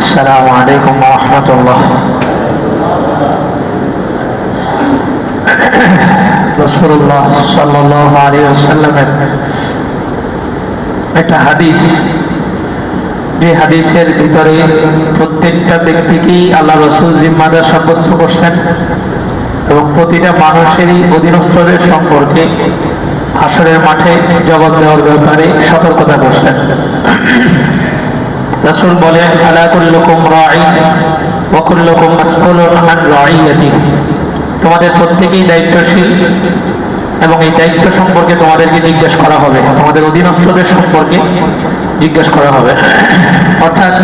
السلام عليكم ورحمة الله রসুল্লাহ সাল্লাহ আলী আসাল্লামের একটা হাদিস যে হাদিসের ভিতরে প্রত্যেকটা ব্যক্তিকেই আল্লাহ রসুল জিম্মাদার সাব্যস্ত করছেন এবং প্রতিটা মানুষেরই অধীনস্থদের সম্পর্কে হাসরের মাঠে জবাব দেওয়ার ব্যাপারে সতর্কতা করছেন। রসুল বলেন আলাকুল্লকুম রাই ওকুল্লকুম মাসফুলুন আন রাইয়াতি তোমাদের প্রত্যেকেই দায়িত্বশীল এবং এই দায়িত্ব সম্পর্কে তোমাদেরকে জিজ্ঞেস করা হবে। তোমাদের অধীনস্থদের সম্পর্কে জিজ্ঞেস করা হবে। অর্থাৎ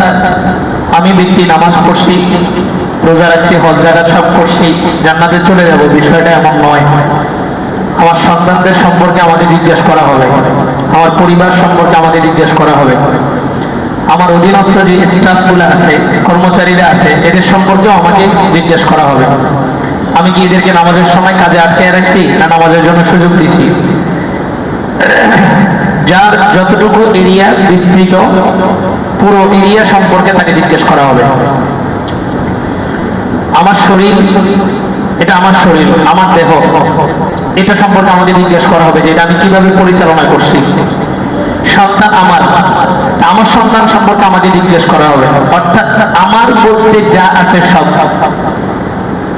আমি ব্যক্তি নামাজ পড়ছি, রোজা রাখছি, হজ জাগাত সব করছি, জান্নাতে চলে যাব, বিষয়টা এমন নয়। আমার সন্তানদের সম্পর্কে আমাকে জিজ্ঞেস করা হবে। আমার পরিবার সম্পর্কে আমাকে জিজ্ঞেস করা হবে। আমার অধীনস্থ যে স্টাফগুলো আছে, কর্মচারীরা আছে, এদের সম্পর্কেও আমাকে জিজ্ঞেস করা হবে। আমি কি এদেরকে নামাজের সময় কাজে আটকে রাখছি, না নামাজের জন্য সুযোগ দিছি যার যতটুকু এরিয়া বিস্তৃত, পুরো এরিয়া সম্পর্কে তাকে জিজ্ঞেস করা হবে। আমার শরীর, এটা আমার শরীর, আমার দেহ। এটা সম্পর্কে আমাকে জিজ্ঞেস করা হবে যে এটা আমি কীভাবে পরিচালনা করছি। সন্তান আমার। আমার সন্তান সম্পর্কে আমাকে জিজ্ঞেস করা হবে। অর্থাৎ আমার বলতে যা আছে সব।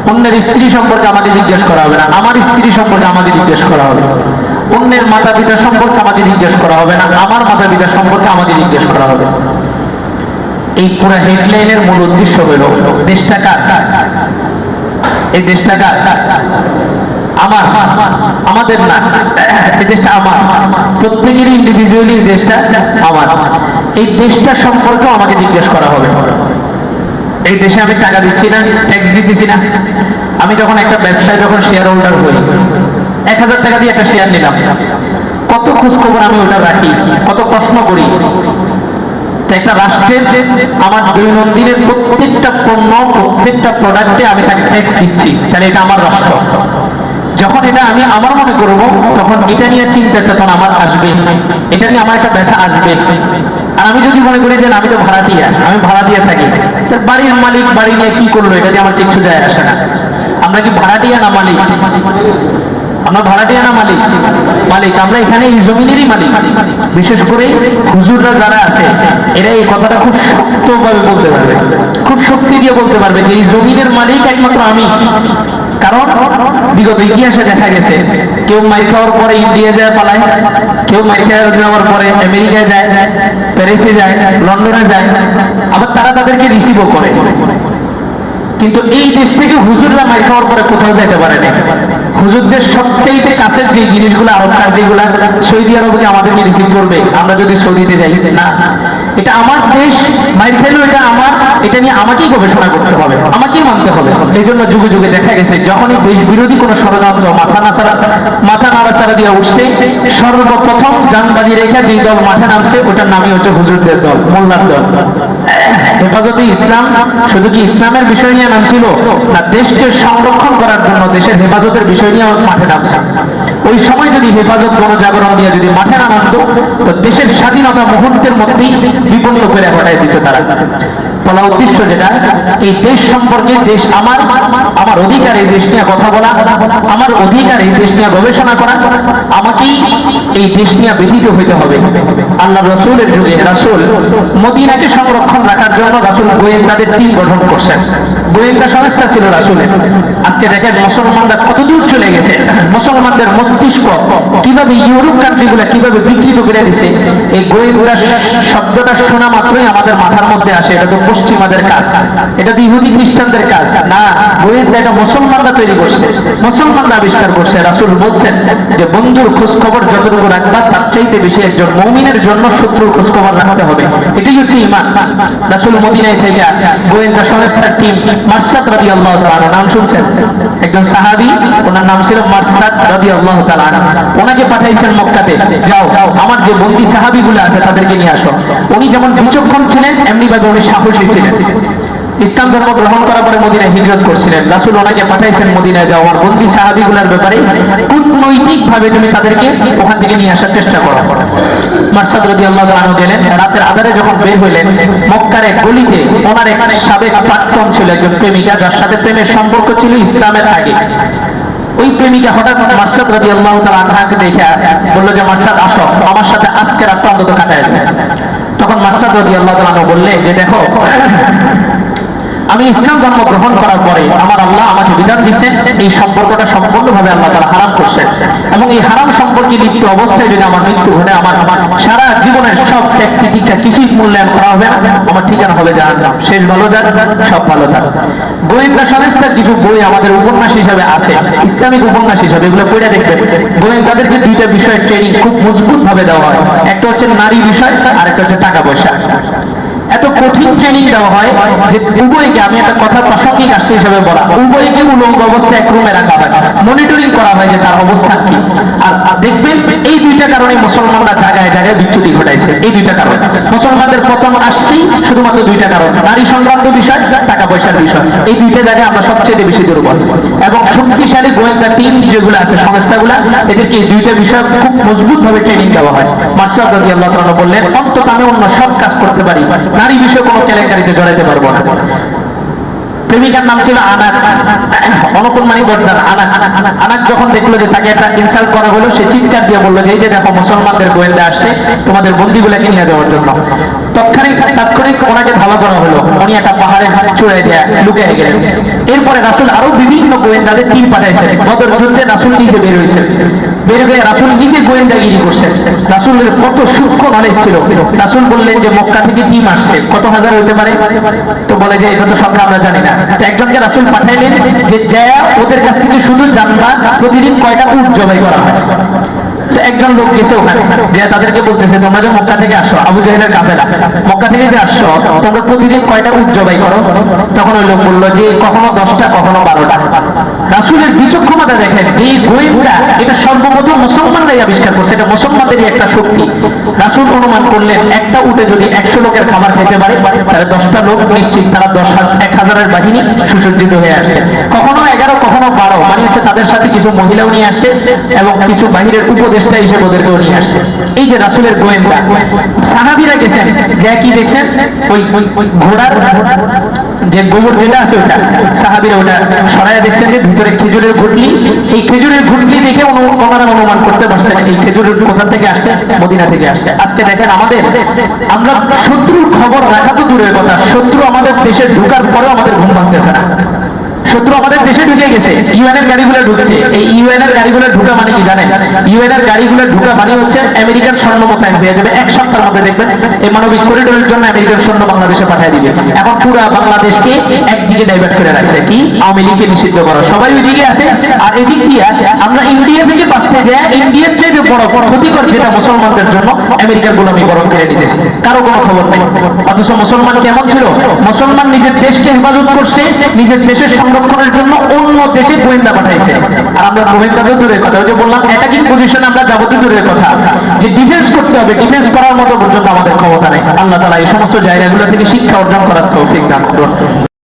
অন্যের স্ত্রী সম্পর্কে আমাকে জিজ্ঞেস করা হবে না, আমার স্ত্রী সম্পর্কে আমাকে জিজ্ঞেস করা হবে। অন্যের মাতা পিতা সম্পর্কে আমাকে জিজ্ঞেস করা হবে না, আমার মাতা পিতা সম্পর্কে আমাকে জিজ্ঞেস করা হবে। এই পুরো হেডলাইনের মূল উদ্দেশ্য হলো, দেশটা কার? এই দেশটা কার? আমার, আমাদের না, এই দেশটা আমার। প্রত্যেকেরই ইন্ডিভিজুয়ালি দেশটা আমার। এই দেশটা সম্পর্কে আমাকে জিজ্ঞেস করা হবে। এই দেশে আমি টাকা দিচ্ছি না ট্যাক্স দিতেছি না। আমি যখন একটা ব্যবসায় যখন শেয়ার হোল্ডার হই এক হাজার টাকা দিয়ে একটা শেয়ার নিলাম। কত খোঁজ খবর আমি ওটা রাখি, কত প্রশ্ন করি। একটা রাষ্ট্রের আমার দৈনন্দিনের প্রত্যেকটা পণ্য, প্রত্যেকটা প্রোডাক্টে আমি তাকে ট্যাক্স দিচ্ছি, তাহলে এটা আমার রাষ্ট্র। যখন এটা আমি আমার মনে করব, তখন এটা নিয়ে চিন্তা চেতনা আমার আসবে, এটা নিয়ে আমার একটা ব্যথা আসবে। আর আমি যদি মনে করি যে আমি তো ভাড়াটিয়া আমি ভাড়া দিয়ে থাকি, তো বাড়ির মালিক বাড়ি নিয়ে কি করল, এটা দিয়ে আমার কিছু যায় আসে না। আমরা কি ভাড়াটিয়া না মালিক? আমরা ভাড়াটিয়া না মালিক। মালিক, আমরা এখানে এই জমিনেরই মালিক। বিশেষ করে হুজুররা যারা আছে, এরা এই কথাটা খুব শক্তভাবে বলতে পারবে। খুব শক্তি দিয়ে বলতে পারবে যে এই জমিনের মালিক একমাত্র আমি। কারণ বিগত ইতিহাসে দেখা গেছে, কেউ মাই খাওয়ার পরে ইন্ডিয়া যায়, পালায়। কেউ মাই খাওয়ার পরে আমেরিকায় যায়, প্যারিসে যায়, লন্ডনে যায়। আবার তারা তাদেরকে রিসিভও করে। কিন্তু এই দেশ থেকে হুজুররা মাই খাওয়ার পরে কোথাও যেতে পারে না। হুজুরদের সবচেয়ে কাছের যে জিনিসগুলো, আরব কান্ট্রিগুলো, সৌদি আরবকে আমাদেরকে রিসিভ করবে, আমরা যদি সৌদিতে যাই, না। এটা আমার দেশ খেলেও এটা আমার, এটা নিয়ে আমাকেই গবেষণা করতে হবে, আমাকেই মানতে হবে। এই জন্য যুগে যুগে দেখা গেছে, যখনই দেশ বিরোধী কোনো ষড়যন্ত্র মাথা নাচাড়া মাথা নাড়াচাড়া দিয়ে উঠছে, সর্বপ্রথম যানবাজি রেখে যেই দল মাঠে নামছে, ওটার নামই হচ্ছে হুজুরদের দল, মোল্লার দল। হেফাজতে ইসলাম শুধু কি ইসলামের বিষয় নিয়ে নামছিল? না, দেশকে সংরক্ষণ করার জন্য দেশের হেফাজতের বিষয় নিয়ে মাঠে নামছে। ওই সময় যদি হেফাজত গণজাগরণ দিয়ে যদি মাঠে না নামতো, তো দেশের স্বাধীনতা মুহূর্তের মধ্যেই বিপন্ন করে হটাই দিত তারা। বলা উদ্দেশ্য যেটা, এই দেশ সম্পর্কে দেশ আমার আমার অধিকার এই দেশ নিয়ে কথা বলা, আমার অধিকার এই দেশ নিয়ে গবেষণা করা, আমাকেই এই দেশ নিয়ে ব্যথিত হইতে হবে। আল্লাহ রসুলের যুগে রাসুল মদিনাকে সংরক্ষণ রাখার জন্য রাসুল গোয়েন্দাদের টিম গঠন করছেন। গোয়েন্দা সংস্থা ছিল রাসুলের। আজকে দেখেন মুসলমানরা কত দূর চলে গেছে। মুসলমানদের মস্তিষ্ক কীভাবে ইউরোপ কান্ট্রিগুলো কীভাবে বিকৃত করে দিছে, এই গোয়েন্দা শব্দটা শোনা মাত্রই আমাদের মাথার মধ্যে আসে, এটা তো পশ্চিমাদের কাজ, এটা তো ইহুদি খ্রিস্টানদের কাজ, না, গোয়েন্দা এটা মুসলমানরা তৈরি করছে, মুসলমানরা আবিষ্কার করছে, রাসুল বলছেন যে বন্ধুর খোঁজ খবর যতটুকু রাখবা, তার চাইতে বেশি একজন মৌমিনের জন্য শত্রুর খোঁজ খবর রাখতে হবে, এটাই হচ্ছে ইমান রাসুল মদিনায় থেকে গোয়েন্দা সংস্থার টিম মার্সাদ রাদি আল্লাহ নাম শুনছেন, একজন সাহাবি, ওনার নাম ছিল মার্সাদ রাদি আল্লাহ ওনাকে পাঠাইছেন মক্কাতে। যাও, আমার যে বন্দি সাহাবি গুলো আছে তাদেরকে নিয়ে আসো। উনি যেমন বিচক্ষণ ছিলেন এমনি ভাবে উনি সাহসী ছিলেন। ইসলাম ধর্ম গ্রহণ করার পরে মদিনায় হিজরত করছিলেন। রাসূল ওনাকে পাঠাইছেন মদিনায় যাও আমার বন্দি সাহাবীগুলোর ব্যাপারে। কূটনৈতিক ভাবে তুমি তাদেরকে ওখান থেকে নিয়ে আসার চেষ্টা করো। মারসাদ রাদিয়াল্লাহু তাআলা আনহু গেলেন, রাতের আধারে যখন বের হইলেন, মক্কার এক গলিতে ওনার এক সাবেক প্রাক্তন ছিল, একজন প্রেমিকা, যার সাথে প্রেমের সম্পর্ক ছিল ইসলামের আগে। ওই প্রেমিকা হঠাৎ মার্শাদ রাজি আল্লাহ আনহাকে দেখে বলল যে মার্শাদ আসো। আমার সাথে আজকে রাতটা অন্তত কাটায় তখন মার্শাদ রাজি আল্লাহ বললে, যে দেখো আমি ইসলাম ধর্ম গ্রহণ করার পরে আমার আল্লাহ আমাকে বিধান দিচ্ছেন, এই সম্পর্কটা সম্পূর্ণভাবে আল্লাহ তারা হারাম করছেন। এবং এই হারাম সম্পর্কে লিপ্ত অবস্থায় যদি আমার মৃত্যু ঘটে, আমার সারা জীবনের সব ত্যাগ তিতিকা কিছুই মূল্যায়ন করা হবে আমার ঠিকানা হবে যার নাম শেষ ভালো যার সব ভালো যার গোয়েন্দা সংস্থার কিছু বই আমাদের উপন্যাস হিসাবে আছে, ইসলামিক উপন্যাস হিসাবে, এগুলো পড়ে দেখবেন। গোয়েন্দাদেরকে দুইটা বিষয়ের ট্রেনিং খুব মজবুত ভাবে দেওয়া হয়। একটা হচ্ছে নারী বিষয় আর একটা হচ্ছে টাকা পয়সা। এত কঠিন ট্রেনিং দেওয়া হয় যে উভয়কে আমি একটা কথা প্রাসঙ্গিক আসছে হিসাবে বলা। উভয়কে উলঙ্গ অবস্থায় এক রুমে রাখা হয়। মনিটরিং করা হয় যে তার অবস্থা কি। আর দেখবেন দুইটা কারণে মুসলমানরা জায়গায় জায়গায় বিচ্যুতি ঘটাইছে। এই দুইটা কারণ। মুসলমানদের পতন আসছেই শুধুমাত্র দুইটা কারণ। নারী সংক্রান্ত বিষয়, টাকা পয়সার বিষয়। এই দুইটা জায়গায় আমরা সবচেয়ে বেশি দুর্বল। এবং শক্তিশালী গোয়েন্দা টিম যেগুলো আছে, সংস্থাগুলো, এদেরকে এই দুইটা বিষয় খুব মজবুত ভাবে ট্রেনিং দেওয়া হয়। মার্শাল রাজি আল্লাহ বললেন, অন্তত আমি অন্য সব কাজ করতে পারি। নারী বিষয়ে কোনো কেলেঙ্কারিতে জড়াইতে পারব না। প্রেমিকার নাম ছিল আনাক। অনুকূল মানি আনা আনাক। আনাক যখন দেখল যে তাকে একটা ইনসাল্ট করা হলো, সে চিৎকার দিয়ে বলল যে, এই যে দেখো, মুসলমানদের গোয়েন্দা আসছে তোমাদের বন্দিগুলোকে নিয়ে যাওয়ার জন্য। তৎক্ষণিক ওনাকে ধাওয়া করা হলো। উনি একটা পাহাড়ে চড়ে দেয়া লুকিয়ে গেলেন এরপরে রাসুল আরও বিভিন্ন গোয়েন্দাদের টিম পাঠাইছেন বদর যুদ্ধে রাসুল নিজে বের হয়েছেন বের হয়ে রাসুল নিজে গোয়েন্দাগিরি করছেন রাসুলের কত সূক্ষ্ম নলেজ ছিল। রাসুল বললেন যে মক্কা থেকে টিম আসছে। কত হাজার হতে পারে? তো বলে যে এটা তো সংখ্যা আমরা জানি না। তো একজনকে রাসুল পাঠাইলেন যে জয়া ওদের কাছ থেকে শুধু জানবা প্রতিদিন কয়টা উট জবাই করা হয়? একজন লোক গেছে ওখানে যে তাদেরকে বলতেছে, তোমরা যে মক্কা থেকে আসো, আবু জাহেলের কাফেলা, মক্কা থেকে যে আসছো তোমরা প্রতিদিন কয়টা উট জবাই করো? তখন ওই লোক বলল যে কখনো দশটা, কখনো বারোটা। রাসুলের বিচক্ষণতা দেখেন এই গোয়েন্দা এটা সর্বপ্রথম মুসলমানরাই আবিষ্কার করছে, এটা মুসলমানদেরই একটা শক্তি। রাসুল অনুমান করলেন, একটা উঠে যদি একশো লোকের খাবার খেতে পারে, তাহলে দশটা লোক নিশ্চিত তারা দশ এক হাজারের বাহিনী সুসজ্জিত হয়ে আসছে। কখনো এগারো, কখনো বারো মানে হচ্ছে তাদের সাথে কিছু মহিলাও নিয়ে আসছে এবং কিছু বাহিরের উপদেষ্টা হিসেবে ওদেরকেও নিয়ে আসছে এই যে রাসুলের গোয়েন্দা, সাহাবিরা গেছেন, যে কি দেখছেন? ওই ঘোড়ার যে গোবর যেটা আছে ওটা সাহাবিরা ওটা সরাইয়া দেখছেন যে ভিতরে খেজুরের ঘুটলি এই খেজুরের ঘুটলি দেখে ওনারা অনুমান করতে পারছেন, এই খেজুরের কোথা থেকে আসছে? মদিনা থেকে আসছে। আজকে দেখেন আমাদের, আমরা শত্রুর খবর রাখা তো দূরের কথা, শত্রু আমাদের দেশে ঢুকার পরেও আমাদের ঘুম ভাঙতেছে না। শত্রু আমাদের দেশে ঢুকে গেছে। ইউএন এর গাড়িগুলো ঢুকছে। এই ইউএন এর গাড়িগুলো ঢুকা মানে কি জানেন? ইউএন এর গাড়িগুলো ঢুকা মানে হচ্ছে আমেরিকান স্বর্ণ মোতায়েন হয়ে যাবে। এক সপ্তাহের মধ্যে দেখবেন এই মানবিক করিডোরের জন্য আমেরিকান স্বর্ণ বাংলাদেশে পাঠিয়ে দিবে। এখন পুরো বাংলাদেশকে একদিকে ডাইভার্ট করে রাখছে কি? আওয়ামী লীগকে নিষিদ্ধ করা। সবাই ওইদিকে আছে। আর এদিক দিয়ে আমরা ইন্ডিয়া থেকে বাঁচতে যাই। ইন্ডিয়ার যে বড় বড় ক্ষতিকর যেটা মুসলমানদের জন্য আমেরিকার গোলামি বরণ করে নিতেছে কারও কোনো খবর নেই। অথচ মুসলমান কেমন ছিল? মুসলমান নিজের দেশকে হেফাজত করছে, নিজের দেশের সংরক্ষণের জন্য অন্য দেশে গোয়েন্দা পাঠাইছে। আর আমরা গোয়েন্দাদের তো দূরের কথা, ওই যে বললাম, একাধিক পজিশন আমরা যাবতীয় দূরের কথা। যে ডিফেন্স করতে হবে ডিফেন্স করার মতো পর্যন্ত আমাদের ক্ষমতা নেই। আল্লাহ তালা এই সমস্ত জায়গাগুলো থেকে শিক্ষা অর্জন করার তৌফিক দান করুন।